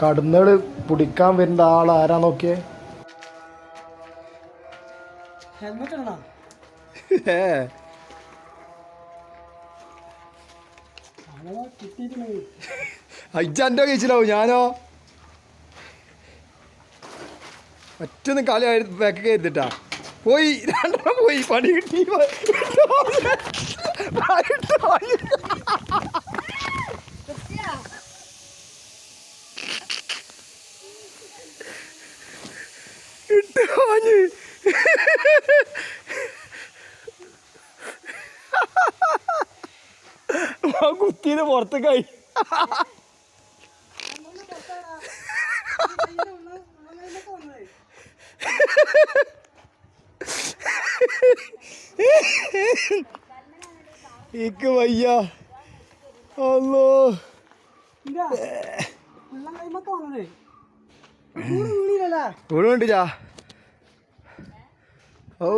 കടന്നുകൾ പിടിക്കാൻ വരുന്ന ആൾ ആരാ നോക്കിയേ? അജ്ജാന്റെ കഴിച്ചില്ലാവും ഞാനോ? മറ്റൊന്ന് കളി ബാക്ക് എഴുതിട്ടാ പോയി രണ്ടെണ്ണം പോയി പണി കിട്ടി ഇട്ട് വാങ്ങി കുത്തിയത് പുറത്തേക്കായി. ഇക്ക് വയ്യ. അല്ലോ വീടുണ്ട് ചാ. ഓ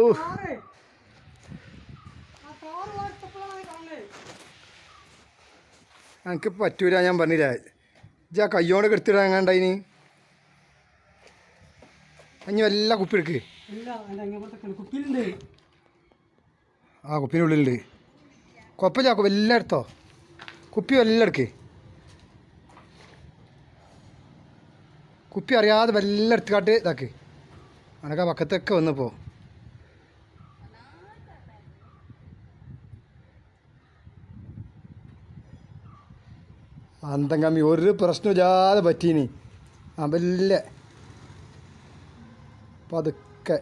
എനിക്ക് പറ്റൂല ഞാൻ പറഞ്ഞില്ല? ഇജ്ജാ കയ്യോണ്ട് കെടുത്തിടാൻ കണ്ടതിന് അഞ്ഞു വല്ല കുപ്പി എടുക്ക്. ഇല്ല അതിന്റെ ഉള്ളിലുണ്ട് ആ കുപ്പിനുള്ളിലുണ്ട് കുഴപ്പമില്ല വല്ല എടുത്തോ. കുപ്പി വല്ല എടുക്ക്. കുപ്പി അറിയാതെ വല്ല എടുത്തുകാട്ട് ഇതാക്ക്. അനക്കാ പക്കത്തൊക്കെ വന്നപ്പോ അന്തം കമ്മി ഒരു പ്രശ്നമില്ലാതെ പറ്റീനി. ആ വല്ല പതുക്കെ.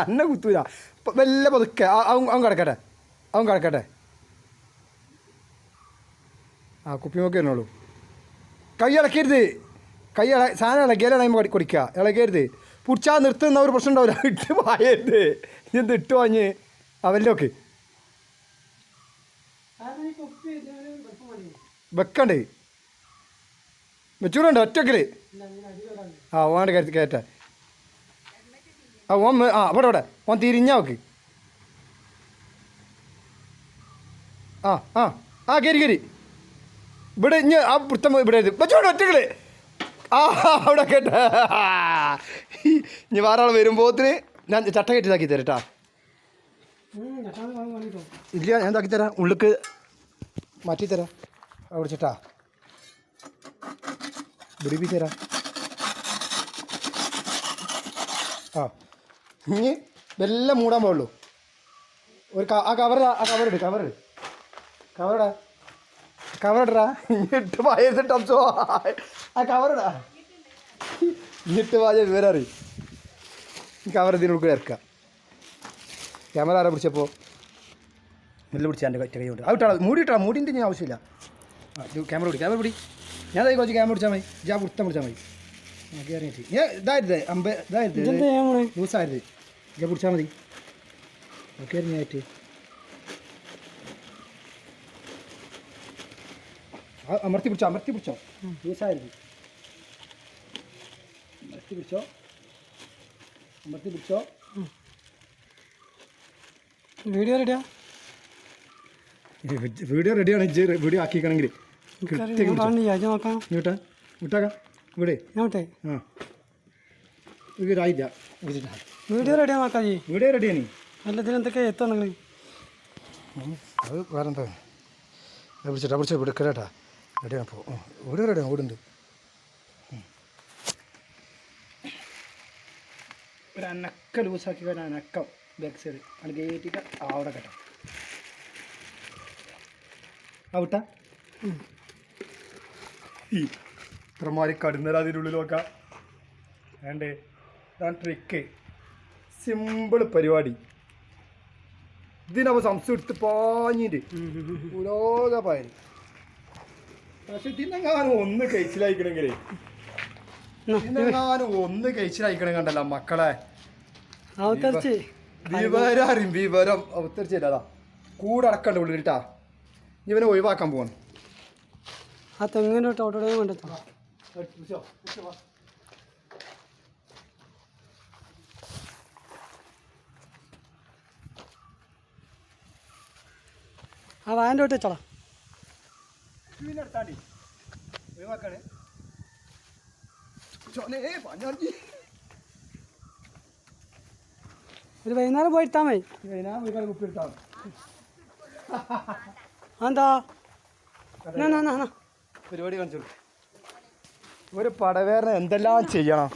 അന്നെ കുത്തൂല. വല്ല പതുക്കെ. അവൻ കിടക്കട്ടെ. അവൻ കിടക്കട്ടെ. ആ കുപ്പി നോക്കി എന്നോളൂ കൈ ഇളക്കരുത്. കൈ ഇള സാധനം ഇളക്കിയാലാണ് നമ്മൾ കുടിക്കുക ഇളകരുത്. പിടിച്ചാൽ നിർത്തുന്ന ഒരു പ്രശ്നം ഉണ്ടാവില്ല. ഇട്ട് പായരുത് എന്ത് ഇട്ട് വാങ്ങി അവന്റെ കാരണം ഈ കുപ്പി ഇതിനൊരു വെപ്പം മതി വെക്കണ്ടേ? വെച്ചൂടുണ്ട് ഒറ്റക്കിൽ? ഇല്ല ആ ഓന്റെ കരുത്തി കയറ്റ. ആ ഓൻ ആ അവിടെ അവിടെ. ഓൻ തിരിഞ്ഞാ നോക്ക്. ആ ആ ആ കയറി കയറി ഇവിടെ ഇഞ്ഞ് ആ പുത്തം ഇവിടെ വെച്ചോണ്ട് ഒറ്റകൾ ആ അവിടെ കേട്ട. ഇനി വേറെ ആൾ വരുമ്പോത്തിന് ഞാൻ ചട്ട കെട്ടി ഇതാക്കി തരാം കേട്ടാ ചട്ടാന്ന് വാങ്ങി വാങ്ങിട്ടോ ഇല്ല ഞാൻ ഇതാക്കി തരാം. ഉള്ളിക്ക് മാറ്റി തരാം. അവിടെ ചേട്ടാ പിടിപ്പി തരാം ആ ഇനി ഇതെല്ലാം മൂടാൻ പാടുള്ളൂ. ഒരു ആ കവർ ആ കവർ ഇട് കവർ ഇട്. കവറിടാ കവർ ഇടടാ ഇട്ട് പായത് ടംസോ ആ കവറിടാ ഇടാ. ഇട്ട് പായ വിവരറി കവർ ഇതിനുള്ളിൽ ഇറക്കാം ക്യാമറ ആരാ പിടിച്ചപ്പോൾ നെല്ല് പിടിച്ചാൽ എന്റെ കൈ കൊണ്ട്. ആ വിട്ടാ മൂടി ഇട്ടാ മൂടിന്റെ ഞാൻ ആവശ്യമില്ല. ക്യാമറ പിടി ക്യാമറ പിടി. ഞാൻ അതായി കുറച്ച് ക്യാമറ പിടിച്ചാൽ മതി. ജാ പുറത്താൻ പിടിച്ചാൽ മതി. ഞാൻ കയറിയിട്ട് ഞാൻ ഇതായിരുന്നു അമ്പ പോണേ ലൂസായിരുന്നു. ജാ പിടിച്ചാൽ മതി. ഓക്കെ ആയിട്ട് അമർത്തി പിടിച്ചോ അമർത്തി പിടിച്ചോ. ലൂസായിരുന്നു. അമർത്തി പിടിച്ചോ. അമർത്തി പിടിച്ചോ. വീഡിയോ റെഡിയാ വീഡിയോ റെഡിയാണ് ഇജ്ജ് വീഡിയോ ആക്കിക്കണമെങ്കിൽ നോക്കാം. വിട്ടാ വിട്ടാക്കാം ഇവിടെ. ഞാൻ ആ. ഇതായില്ല വീഡിയോ റെഡിയാ നോക്കാം ജി വീഡിയോ റെഡിയാണ് എത്തണെങ്കിൽ അത് വേറെ എന്താ അത് പിടിച്ചിട്ടാ പിടിച്ച എടുക്കലേട്ടാ. റെഡിയാണ് പോ. വീഡിയോ റെഡിയാണ് ഓടുണ്ട് ഒരു അനക്ക ലൂസാക്കി കഴിഞ്ഞാൽ അനക്കം. ബാക്ക് സൈഡ് അത് കയറ്റിട്ട് അവിടെ കേട്ടോ. ആ വിട്ടാ ഈ ഇത്രമാതിരി കടുന്നര അതിനുള്ളിൽ നോക്കാം. വേണ്ടേ? ഇതാണ് ട്രിക്ക് സിമ്പിൾ പരിപാടി. ഇതിനവ സംശയം എടുത്ത് പാഞ്ഞിട്ട് പായൽ പക്ഷെ ഇതിനെങ്ങാനും ഒന്ന് കഴിച്ചിലായിക്കണെങ്കിലേ ഇതിനെങ്ങാനും ഒന്ന് കഴിച്ചിലായിക്കണം കണ്ടല്ലോ മക്കളെ. വിവരം വിവരം അവതരിച്ചില്ല കൂടെ അടക്കണ്ട ഉള്ളിട്ടാ ഇവനെ ഒഴിവാക്കാൻ പോവാണ്. ആ തെങ്ങിന്റെ ടോട്ടോടെ കണ്ടെത്താം ആ വാന്റെ തൊട്ട് വെച്ചോളാം. എടുത്താണ്ടി ഒഴിവാക്കാണ്. ഒരു വൈകുന്നേരം പോയി ഇട്ടാൽ മതി. വൈകുന്നേരം ഒഴിവാക്കി കുപ്പി എടുത്താൽ എന്താ പരിപാടി കാണിച്ചു ഒരു പടവേറിന് എന്തെല്ലാം ചെയ്യണം.